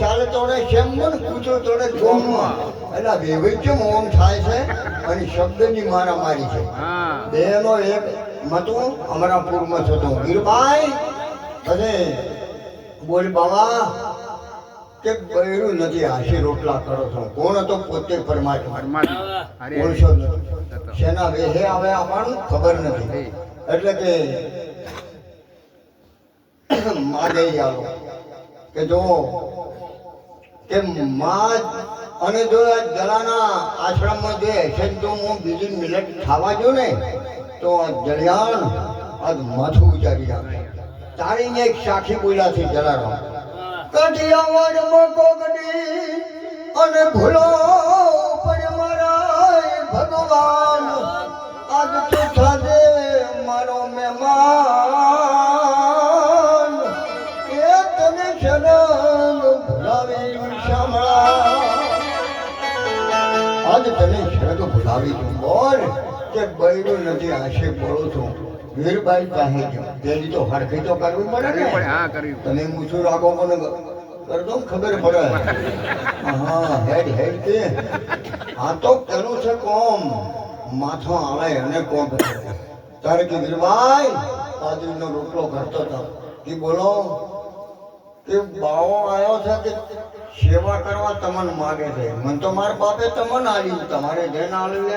ચાલે તોડે શેમ મન કૂચો તોડે ગોમમાં. એટલે વૈવિધ્ય ઓમ થાય છે અને શબ્દની મારામારી છે. બેનો એક મતું અમરાપુરમાં થતો. ગીરભાઈ અને બોલ બાબા કે બૈરું નથી હાશી રોટલા કરો છો. કોણ હતો પોતે પરમાત્મા? ઓળશો. શેના વેહે આવે આપણને ખબર નથી. એટલે કે માગે આવો. કે જો કે માં અને જો જલાના આશ્રમમાં જે છે જો હું બીજી મિનિટ ખાવા જો ને, તો જળિયાણ આજ માથું ઉચારી આવે તારી એક સાખી બોલ્યા છે જલારામ. કઢિયાવાડ મોકોગડી અને ભૂલો પણ મારા ભગવાન તને શરગ ભૂલાવી દઉં. બોલ કે બૈરું નથી આશે બોલું છું. વીરબાઈ પાસે જો તેની તો હરખી તો કરવી પડે ને. તમે મૂછું રાખો મને કરતો ખબર પડે. હા હેડ હેડ કે. આ તો પેલું છે કોમ. માથો આવે અને કોમ તારે કે વીરભાઈ પાદરીનો રોટલો કરતો હતો. કે બોલો કે બાવો આવ્યો છે કે સેવા કરવા તમને માગે છે. મન તો મારા બાપે તમને આલ્યું તમારે જેન આલ્યું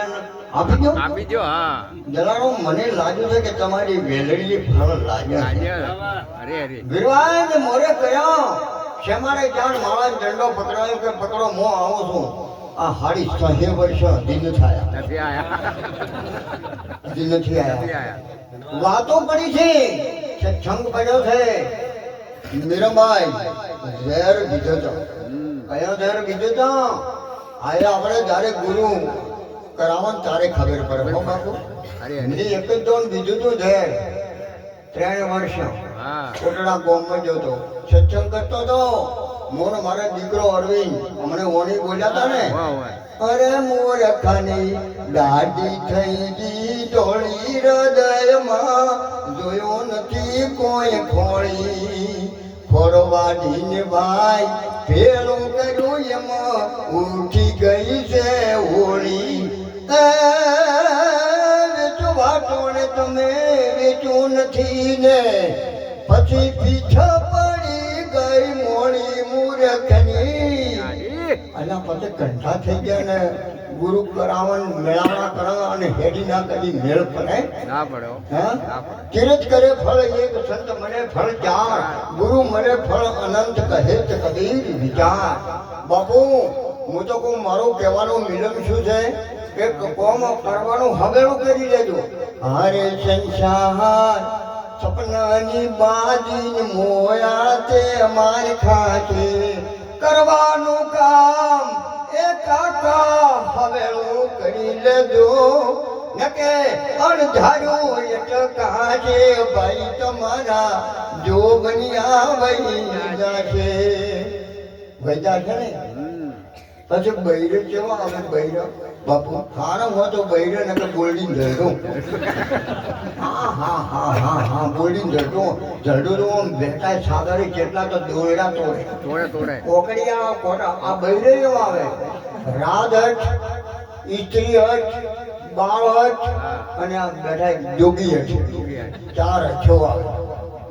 આપી દો. આપી દો હા. જલારો મને લાગ્યું છે કે તમારી વેલડી ફળ લાગ્યા છે. અરે અરે. વિરવાન મોરે કયો? શેમારે જાણ મારા ઝંડો પકડાયો કે પકડો મો આવું છું. આ હાડી સહે વર્ષ દિન થયા. નથી આયા. દિન નથી આયા. વાતો પડી છે છંગ પડ્યો છે. મીરાબાઈ ઝેર કીધો તો. કયો ઝેર બીજો તો આયા આપણે જ્યારે ગુરુ કરાવન તારે ખબર પડે હો બાપુ? અરે અરે એક જ દોન બીજું તો ઝેર ત્રણ વર્ષ હા. કોટડા ગામમાં ગયો તો સત્સંગ કરતો તો મોર મારા દીકરો અરવિંદ અમને ઓણી બોલ્યા હતા ને? અરે મોર ખાની દાઢી થઈ ગઈ ડોળી હૃદયમાં જોયો નથી કોઈ ખોળી ફોરવાડીને ભાઈ પેલું કર્યું એમાં ઉઠી ગઈ છે હોળી. વેચો વાટોણે તમે વેચું નથી ને. પછી પીછ આજી. આના કંઠા થઈ ગયા ને ગુરુ કરાવન મેળાવડા કરાવવા અને હેડી ના કરી મેળ પડે? ના પડો હા. કિરત કરે ફળ એક સંત મને ફળ ચાર ગુરુ મને ફળ અનંત કહે છે કદી વિચાર. બાપુ હું તો કહું મારો કહેવાનો મિલન શું છે? કે કોમ કરવાનું હવેળું કરી લેજો. હારે સંસાર સપનાની બાજી મોયા તે માર ખાશે. કરવાનું કામ. એ કાકા હવેલું કરી લેજો. નકે અણધાર્યું એટકા કાજે ભાઈ તમારા જો બન્યા વહી જાશે. વૈદા છે ને? પછી બૈર કેવા આવે? બૈરે બાપુ હારા હોય તો બૈરે ને કે બોલડી જડો. હા હા હા હા હા બોલડી જડો. જડો તો આમ બેટા સાગરે કેટલા તો દોરડા તોડે. તોડે તોડે. કોકડિયા કોટા આ બૈરે એવા આવે. રાજ હઠ હટ હઠ બાળ હઠ અને આ બેઠા જોગી હટ ચાર અઠો આવે.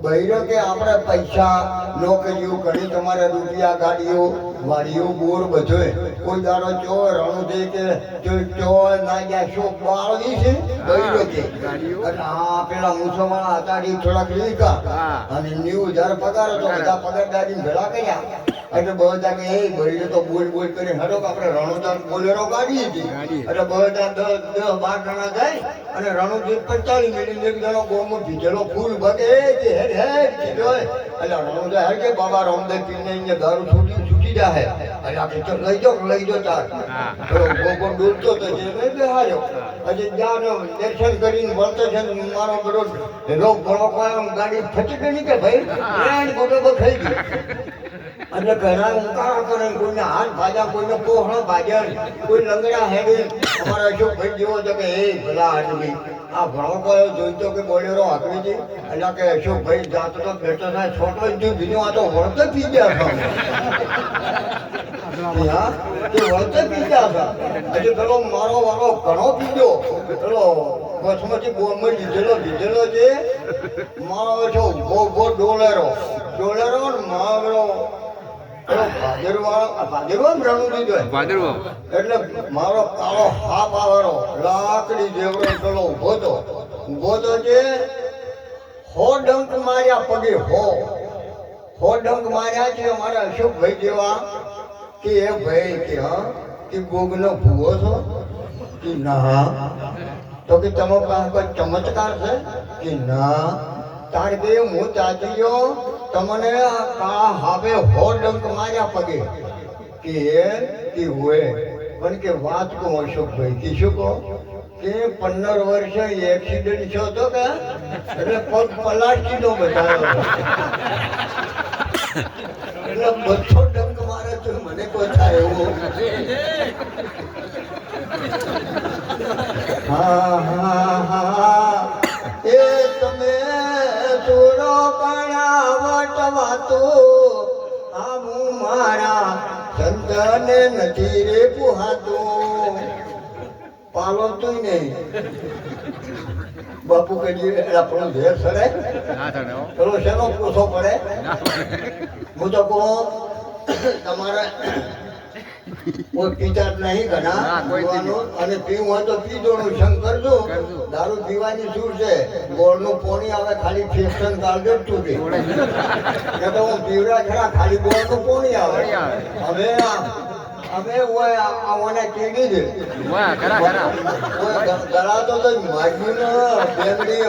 બૈરો કે આપણે પૈસા નોકરીઓ ઘણી તમારે રૂપિયા ગાડીઓ વાડીઓ બોર બધોય. કોઈ દાડો ચો રણો છે કે ચો ચો ના ગયા શો બાળવી છે. બૈરો કે અને હા પેલા મુસલમાન હતા થોડાક લીકા અને ન્યુ હજાર પગાર હતો બધા પગારદારી ભેળા કર્યા. એટલે બધા કે એ ભરીને તો બોલ બોલ કરી હરો આપણે રણોદાર બોલેરો કાઢી હતી એટલે બધા દસ દસ બાર જણા જાય અને રણોજી પચાવી મેળી એક જણો ગોમો ભીજેલો ફૂલ ભગે. કે હેડ હેડ કીધો એટલે રણોદા હેડ કે બાબા રામદેવ પીને દારૂ છૂટી જાય એટલે આપણે તો લઈ જો લઈ જો ચાર. ગોગો ડૂબતો તો જે લઈ બેહાર્યો હજી જ્યાં દર્શન કરીને વળતો છે મારો બધો રોગ ભણો ગાડી ફટી ગઈ કે ભાઈ ગોટો ખાઈ ગઈ એટલે ઘણા ઉંકારા કરે કોઈને હાથ ભાજા કોઈને કોહળો ભાજ્યા કોઈ લંગડા હેડે. અમારા અશોકભાઈ જેવો છે કે એ ભલા આદમી. આ ભણકો જોઈતો કે બોલેરો હતી એટલે કે અશોકભાઈ જાતો તો બેઠો થાય છોટો જ બીજો આ તો વળતે પી ગયા હતા. તે વળતે પી ગયા હતા. હજી પેલો મારો વાળો ઘણો પીજો પેલો બસમાંથી બોમ્બે લીધેલો લીધેલો છે. મારો છો ઊભો ગો ડોલેરો. ડોલેરો ને મારો એટલે મારો કાળો હાપ આવેલો લાકડી જેવડો પેલો ઊભો તો ઊભો તો છે હો ડંક માર્યા પગે હો. હો ડંક માર્યા છે અમારા અશોકભાઈ જેવા. કે એ ભાઈ કે હા કે ગોગનો ભૂવો છો? કે ના. તો કે તમે પાસે કોઈ ચમત્કાર છે? કે ના. તાર કે હું ચાચી ગયો તમને કાળા હાવે હો ડંક માર્યા પગે. કે કે હોય પણ કે વાત કહો અશોકભાઈ, કે શું કહો? કે પંદર વર્ષે એક્સિડન્ટ થયો હતો કે? એટલે પગ પલાટી નો બતાવ્યો એટલે બધો ડંક મારે તો મને કોઈ થાય એવું. હા હા વાતો આ મારા સંતને નથી રે પુહાતો. પાલો તું નહીં બાપુ કહીએ આપણો ઘેર સરે. પેલો શેનો પૂછો પડે. હું તો કહું તમારે કોઈ પિતા નહીં ઘણા ના, અને પીવું હોય તો પીધોનું સંગ કરજો. દારૂ પીવાની શું છે? ગોળનું પોણી આવે ખાલી ફેક્શન કાઢજો જ તૂટી કે તો હું પીવડા ખરા ખાલી ગોળનું પોણી આવે. હવે અમે ઓય આ- આ કેડી દે. વાહ ખરા ખરા ઓય ગ- ગળાતો તો માગ્યું ને બેંગડીએ